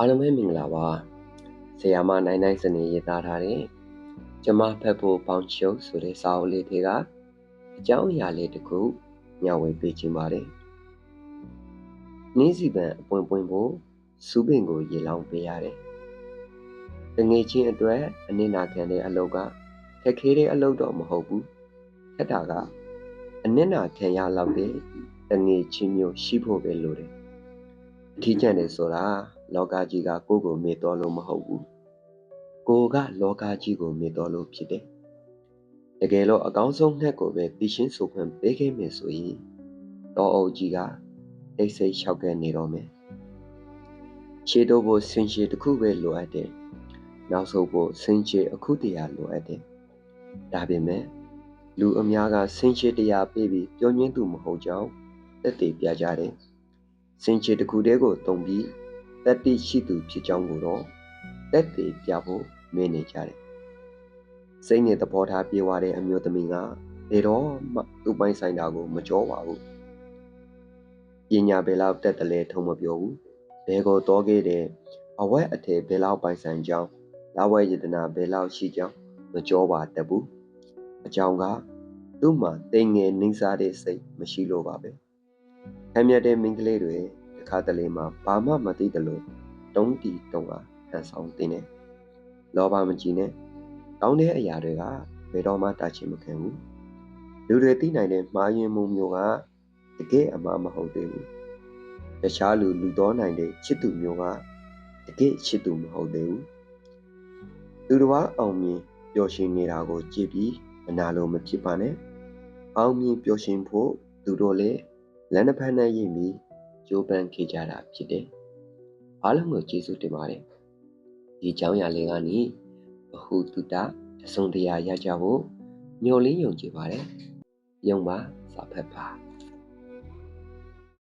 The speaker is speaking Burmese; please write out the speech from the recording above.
အားလုံးပဲမင်္ဂလာပါဆရာမနိုင်နိုင်စနေရေးသားထားတဲ့ကျမဖက်ဖို့ပေါင်ချုပ်ဆိုတဲ့စာအုပ်လေးတွေကအကြောင်းအရာလေးတစ်ခုညှဝေပေးခြင်းပါတယ်နင်းစီပန်အပွင့်ပွင့်ဖို့စူးပင်ကိုရေလောင်းပေးရတယ်တငယ်ချင်းအတွက်အနစ်နာခံတဲ့အလုပ်ကခက်ခဲတဲ့အလုပ်တော့မဟုတ်ဘူးခက်တာကအနစ်နာခံရလောက်တဲ့တငယ်ချင်းမျိုးရှိဖို့ပဲလိုတယ်အ ထီးကျန်တယ်ဆိုတာလောကကြီးကကိုယ့်ကိုမေ့တော်လို့မဟုတ်ဘူးကိုယ်ကလောကကြီးကိုမေ့တော်လို့ဖြစ်တယ်တကယ်လို့အကောင်းဆုံးငှက်ကိုပဲပြီးရှင်းဆိုခွင့်ပေးခဲ့မယ်ဆိုရင်တော်အုပ်ကြီးကတိတ်ဆိတ်လျှောက်ခဲ့နေတော့မယ်ခြေတော့ဖို့ဆင်ရှည်တစ်ခုပဲလိုအပ်တယ်နောက်ဆုံးဖို့ဆင်ရှည်အခုတရာလိုအပ်တယ်ဒါပေမဲ့လူအများကဆင်ရှည်တရားပေးပြီးပြောညင်းသူမဟုတ်ကြောင်းသက်သေပြကြတယ် စင်ချေတစ်ခုတည်းကိုတုံပြီးတက်တိရှိသူဖြစ်ကြောင်းကိုတော့တက်တေပြဖို့မင်းနေကြတယ်။စိတ်နဲ့သဘောထားပြေဝတဲ့အမျိုးသမီးကဘယ်တော့မှသူ့ပိုင်ဆိုင်တာကိုမကြောပါဘူး။ပညာဘယ်လောက်တက်တယ်လဲထုံမပြောဘူး။ဘယ်ကိုတော့ခဲ့တဲ့အဝက်အထည်ဘယ်လောက်ပိုင်ဆိုင်ကြောင်းလာဝဲယတနာဘယ်လောက်ရှိကြောင်းမကြောပါတတ်ဘူး။အကြောင်းကသူ့မှာတိမ်ငယ်နှိမ့်စားတဲ့စိတ်မရှိလို့ပါပဲ။ အမြတ်တဲ့မိန်းကလေးတွေတစ်ခါတလေမှဘာမှမသိတယ်လို့တုံးတီတုံအားဟန်ဆောင်တင်တယ်။လောဘမကြီးနဲ့ကောင်းတဲ့အရာတွေကဘယ်တော့မှတာချင်မခံဘူး။လူတွေသိနိုင်တဲ့မှားယွင်းမှုမျိုးကတကယ်အမှားမဟုတ်သေးဘူး။တခြားလူလူတော်နိုင်တဲ့ချစ်သူမျိုးကတကယ်ချစ်သူမဟုတ်သေးဘူး။သူတော်အောင်မြင်ပျော်ရွှင်နေတာကိုကြည့်ပြီးမနာလို့မဖြစ်ပါနဲ့။အောင်မြင်ပျော်ရွှင်ဖို့သူတို့လည်း လက်နှစ်ဖက်နဲ့ရည်ပြီးကြိုးပမ်းခဲ့ကြတာဖြစ်တယ်။အားလုံးကိုကျေးဇူးတင်ပါတယ်။ဒီကြောင်းရာလေးကနေဘဟုတုတတဆုံတရားရကြဖို့ညှော်လင်းယုံကြည်ပါတယ်။ယုံပါစာဖက်ပါ။